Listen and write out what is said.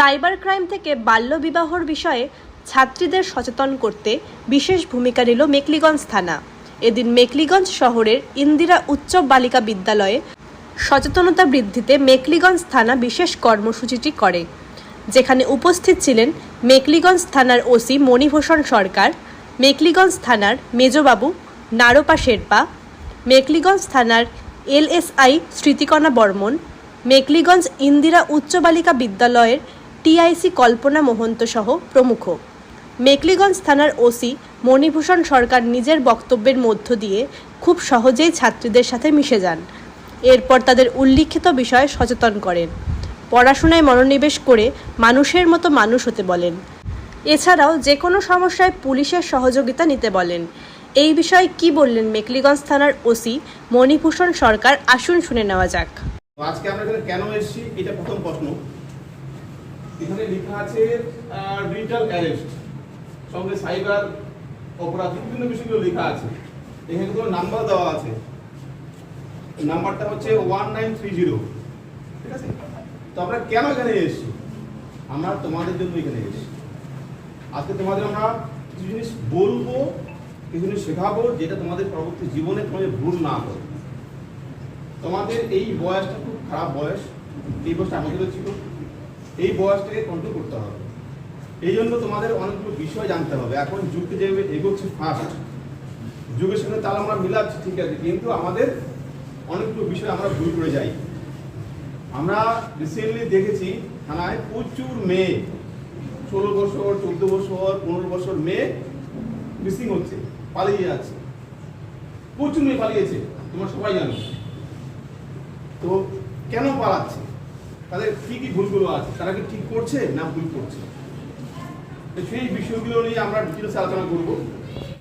Cyber crime থেকে বাল্যবিবাহর বিষয়ে ছাত্রীদের সচেতন করতে বিশেষ ভূমিকা নিল মেকলিগঞ্জ থানা। এদিন মেকলিগঞ্জ শহরের ইন্দিরা উচ্চ বালিকা বিদ্যালয়ে সচেতনতা বৃদ্ধিতে মেকলিগঞ্জ থানা বিশেষ কর্মসূচিটি করে। যেখানে উপস্থিত ছিলেন মেকলিগঞ্জ থানার ওসি মণিভূষণ সরকার, মেকলিগঞ্জ থানার মেজবাবু নারোপা শেরপা, মেকলিগঞ্জ থানার এলএসআই স্মৃতিকণা বর্মন, মেকলিগঞ্জ ইন্দিরা উচ্চ বালিকা বিদ্যালয়ের টিআইসি কল্পনা মহন্ত সহ প্রমুখ। মেকলিগঞ্জ থানার ওসি মণিভূষণ সরকার নিজের বক্তব্যের মধ্য দিয়ে খুব সহজেই ছাত্রীদের সাথে মিশে যান। এরপর তাদের উল্লিখিত বিষয়ে সচেতন করেন। পড়াশোনায় মনোনিবেশ করে মানুষের মতো মানুষ হতে বলেন। এছাড়াও যে কোনো সমস্যায় পুলিশের সহযোগিতা নিতে বলেন। এই বিষয়ে কি বললেন মেকলিগঞ্জ থানার ওসি মণিভূষণ সরকার? আসুন শুনে নেওয়া যাক। আজকে আমরা এখানে কেন এসেছি? এটা প্রথম প্রশ্ন। এখানে লেখা আছে ডিজিটাল অ্যারেস্ট সঙ্গে সাইবার অপরাধ, বিভিন্ন বিষয়গুলো লেখা আছে। এখানে কোনো নাম্বার দেওয়া আছে। নাম্বারটা হচ্ছে ওয়ান নাইন থ্রি জিরো ঠিক আছে? তো আমরা কেন এখানে এসেছি? আমরা তোমাদের জন্য এখানে এসেছি। আজকে তোমাদের আমরা কিছু জিনিস বলব, কিছু জিনিস শেখাবো, যেটা তোমাদের পরবর্তী জীবনে তোমাদের ভুল না করে তোমাদের এই বয়সটা খুব খারাপ বয়স। এই বয়সটা আমাদেরও ছিল। এই বয়সটাকে কন্ট্রোল করতে হবে। এই জন্য তোমাদের অনেকগুলো বিষয় জানতে হবে। এখন যুগকে যে এগোচ্ছে ফার্স্ট যুগের সঙ্গে তাল আমরা মিলাচ্ছি, ঠিক আছে, কিন্তু আমাদের অনেকগুলো বিষয় আমরা ভুল করে যাই। আমরা রিসেন্টলি দেখেছি থানায় প্রচুর মেয়ে, ষোলো বছর, চোদ্দ বছর, পনেরো বছর মেয়ে মিসিং হচ্ছে, পালিয়ে যাচ্ছে। প্রচুর মেয়ে পালিয়েছে, তোমরা সবাই জানো। তো কেন পালাচ্ছে? তাদের কি কি ভুলগুলো আছে? তারা কি ঠিক করছে না ভুল করছে? সেই বিষয়গুলো নিয়ে আমরা ডিটেলসে আলোচনা করব।